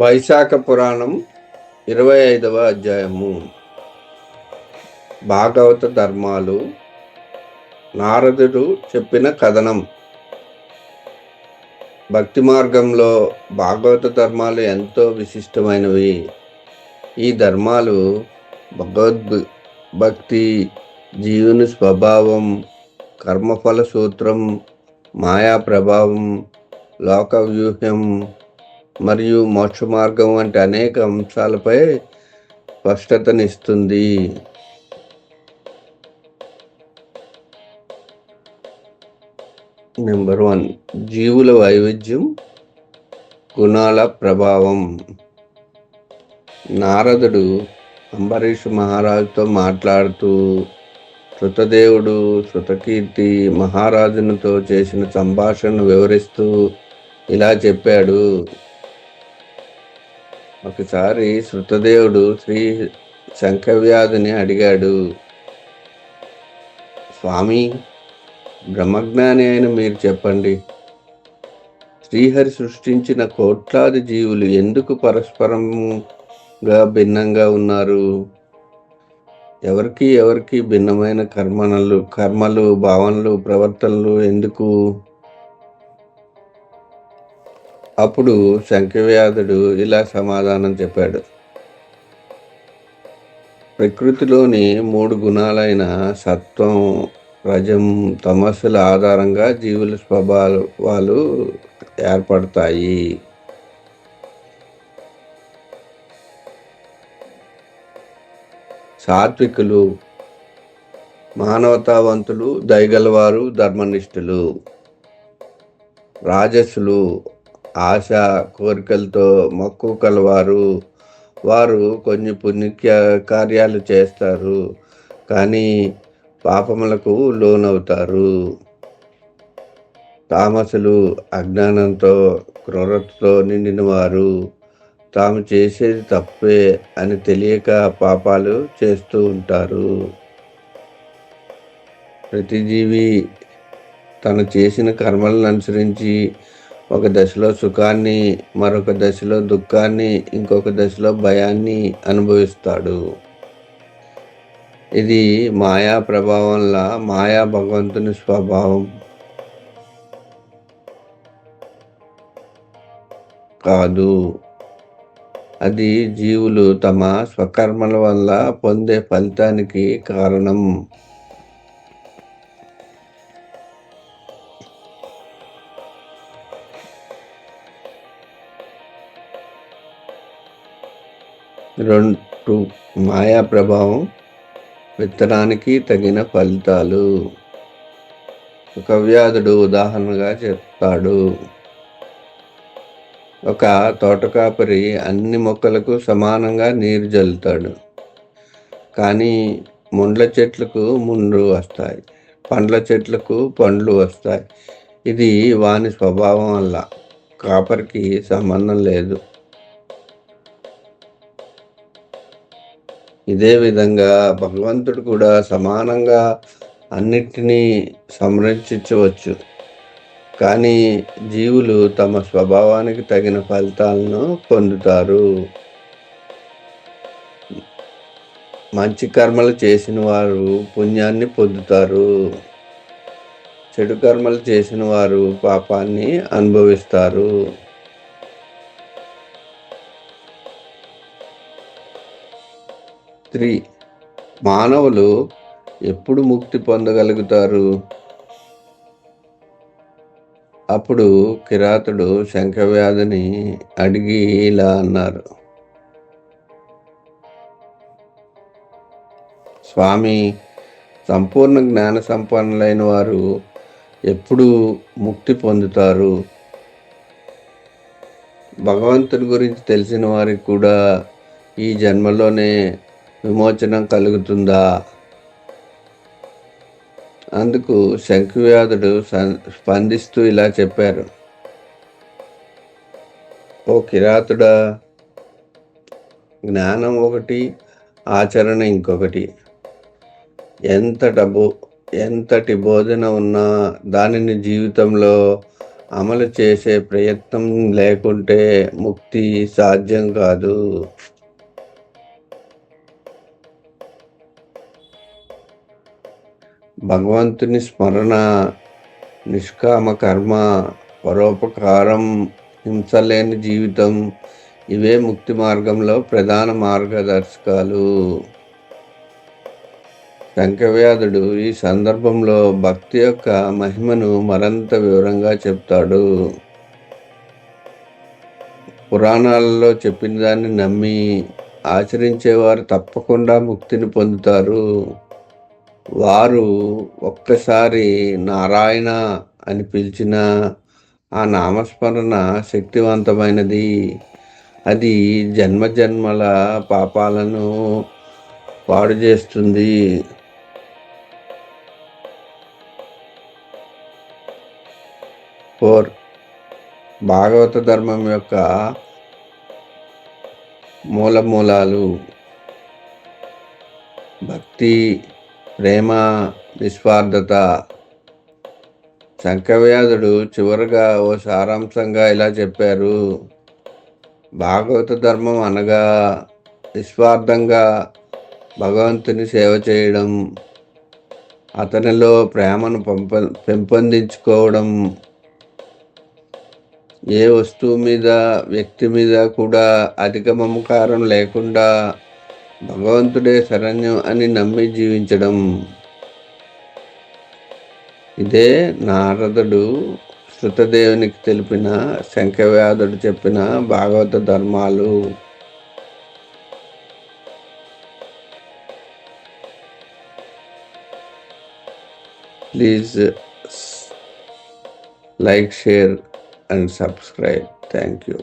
వైశాఖ పురాణం ఇరవై ఐదవ అధ్యాయము. భాగవత ధర్మాలు నారదుడు చెప్పిన కథనం. భక్తి మార్గంలో భాగవత ధర్మాలు ఎంతో విశిష్టమైనవి. ఈ ధర్మాలు భగవద్ భక్తి జీవుని స్వభావం కర్మఫల సూత్రం మాయా ప్రభావం లోక వ్యూహం మరియు మోక్ష మార్గం వంటి అనేక అంశాలపై స్పష్టతనిస్తుంది. నెంబర్ వన్ జీవుల వైవిధ్యం గుణాల ప్రభావం. నారదుడు అంబరీష్ మహారాజుతో మాట్లాడుతూ శృతదేవుడు శృతకీర్తి మహారాజునితో చేసిన సంభాషణను వివరిస్తూ ఇలా చెప్పాడు. ఒకసారి శృతదేవుడు శ్రీ శంఖవ్యాధిని అడిగాడు స్వామి బ్రహ్మజ్ఞాని అయిన మీరు చెప్పండి. శ్రీహరి సృష్టించిన కోట్లాది జీవులు ఎందుకు పరస్పరంగా భిన్నంగా ఉన్నారు? ఎవరికి ఎవరికి భిన్నమైన కర్మనలు కర్మలు భావనలు ప్రవర్తనలు ఎందుకు అప్పుడు శంఖవ్యాధుడు ఇలా సమాధానం చెప్పాడు. ప్రకృతిలోని మూడు గుణాలైన సత్వం రజం తమస్సుల ఆధారంగా జీవుల స్వభావాలు ఏర్పడతాయి. సాత్వికులు మానవతావంతులు దయగలవారు ధర్మనిష్ఠులు. రాజసులు ఆశ కోరికలతో మక్కువ కలవారు. వారు కొన్ని పుణ్య కార్యాలు చేస్తారు కానీ పాపములకు లోనవుతారు. తామసులు అజ్ఞానంతో క్రూరతతో నిండిన వారు తాము చేసేది తప్పే అని తెలియక పాపాలు చేస్తూ ఉంటారు. ప్రతిజీవి తను చేసిన కర్మలను అనుసరించి ఒక దశలో సుఖాన్ని మరొక దశలో దుఃఖాన్ని ఇంకొక దశలో భయాన్ని అనుభవిస్తాడు. ఇది మాయా ప్రభావంలా మాయా భగవంతుని స్వభావం. కాదు. అది జీవులు తమ స్వకర్మల వల్ల పొందే ఫలితానికి కారణం. రెండు మాయా ప్రభావం విత్తనానికి తగిన ఫలితాలు. ఒక వ్యాధుడు ఉదాహరణగా చెప్తాడు. ఒక తోటకాపరి అన్ని మొక్కలకు సమానంగా నీరు జల్లుతాడు. కానీ ముండ్ల చెట్లకు ముండ్లు వస్తాయి. పండ్ల చెట్లకు పండ్లు వస్తాయి. ఇది వాని స్వభావం వల్ల కాపరికి సంబంధం లేదు. ఇదే విధంగా భగవంతుడు కూడా సమానంగా అన్నిటినీ సంరక్షించవచ్చు. కానీ జీవులు తమ స్వభావానికి తగిన ఫలితాలను పొందుతారు. మంచి కర్మలు చేసిన వారు పుణ్యాన్ని పొందుతారు. చెడు కర్మలు చేసిన వారు పాపాన్ని అనుభవిస్తారు. త్రీ మానవులు ఎప్పుడు ముక్తి పొందగలుగుతారు? అప్పుడు కిరాతుడు శంఖవ్యాధిని అడిగి ఇలా అన్నారు. స్వామి సంపూర్ణ జ్ఞాన సంపన్నులైన వారు ఎప్పుడు ముక్తి పొందుతారు? భగవంతుడి గురించి తెలిసిన వారికి కూడా ఈ జన్మలోనే విమోచనం కలుగుతుందా? అందుకు శంకువ్యాధుడు స్పందిస్తూ ఇలా చెప్పారు. ఓ కిరాతుడా జ్ఞానం ఒకటి ఆచరణ ఇంకొకటి. ఎంత డబ్బు ఎంతటి బోధన ఉన్నా దానిని జీవితంలో అమలు చేసే ప్రయత్నం లేకుంటే ముక్తి సాధ్యం కాదు. భగవంతుని స్మరణ నిష్కామ కర్మ పరోపకారం హింసలేని జీవితం ఇవే ముక్తి మార్గంలో ప్రధాన మార్గదర్శకాలు. శంఖవ్యాధుడు ఈ సందర్భంలో భక్తి యొక్క మహిమను మరింత వివరంగా చెప్తాడు. పురాణాలలో చెప్పిన దాన్ని నమ్మి ఆచరించేవారు తప్పకుండా ముక్తిని పొందుతారు. వారు ఒక్కసారి నారాయణ అని పిలిచిన ఆ నామస్మరణ శక్తివంతమైనది. అది జన్మజన్మల పాపాలను పాడు చేస్తుంది. ఫోర్. భాగవత ధర్మం యొక్క మూలమూలాలు. భక్తి ప్రేమ నిస్వార్థత. శంఖవ్యాధుడు చివరిగా ఓ సారాంశంగా ఇలా చెప్పారు. భాగవత ధర్మం అనగా నిస్వార్థంగా భగవంతుని సేవ చేయడం అతనిలో ప్రేమను పంప పెంపొందించుకోవడం. ఏ వస్తువు మీద వ్యక్తి మీద కూడా అధిక మమకారం లేకుండా భగవంతుడే శరణ్యం అని నమ్మి జీవించడం. ఇదే నారదుడు శృతదేవునికి తెలిపిన శంఖవ్యాధుడు చెప్పిన భాగవత ధర్మాలు. Please like share and subscribe. Thank you.